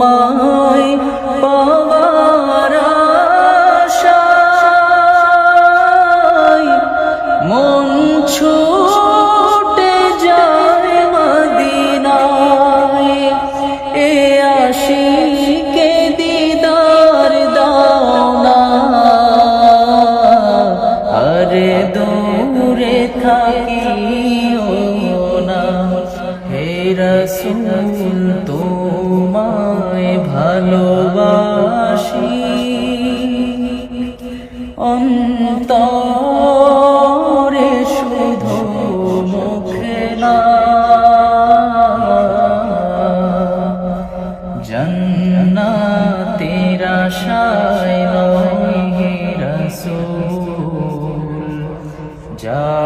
তোমায় পাওয়ার আশায় মন ছুটে যায় মদিনায়। এ আশিকে দিদার দাও না আরে দূরে থাকিও না। হে রসুল তোমায় ভালোবাসি। অন্তরে শুধু মুখে না। জন্নাতের আশায় নয় রসুল। জাহান্নাম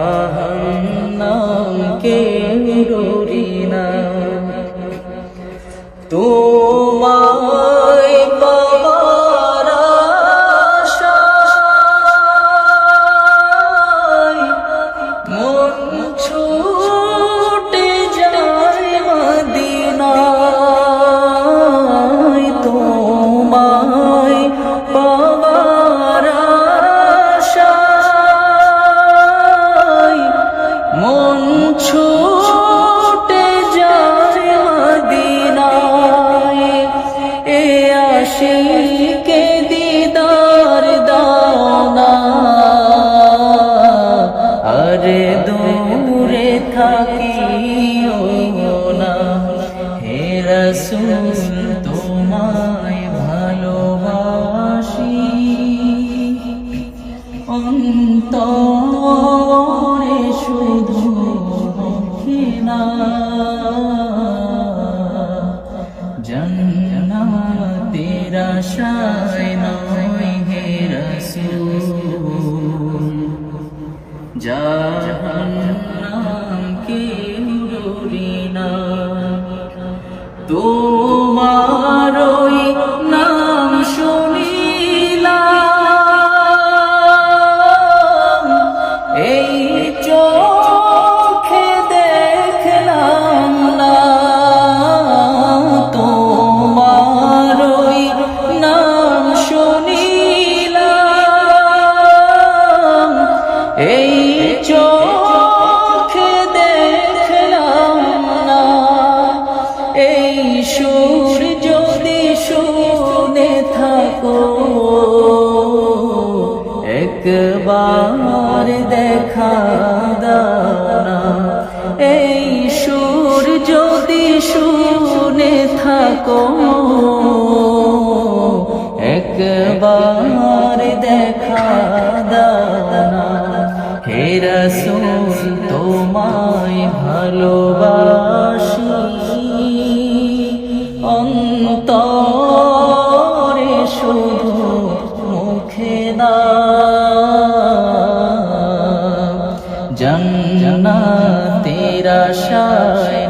ছুটে যায় মদিনায়। এ আশিকে দিদার দানা আরে দূরে থাকিও না। হে রসুল, তোমায় ভালোবাসি। অন্তরে জন্নাতের আশায় এই চোখে দেখলাম না। এই সুর যদি শুনে থাকো, একবার দেখা দানা এই সুর যদি শুনে থাকো না। জন্না তেরা শায়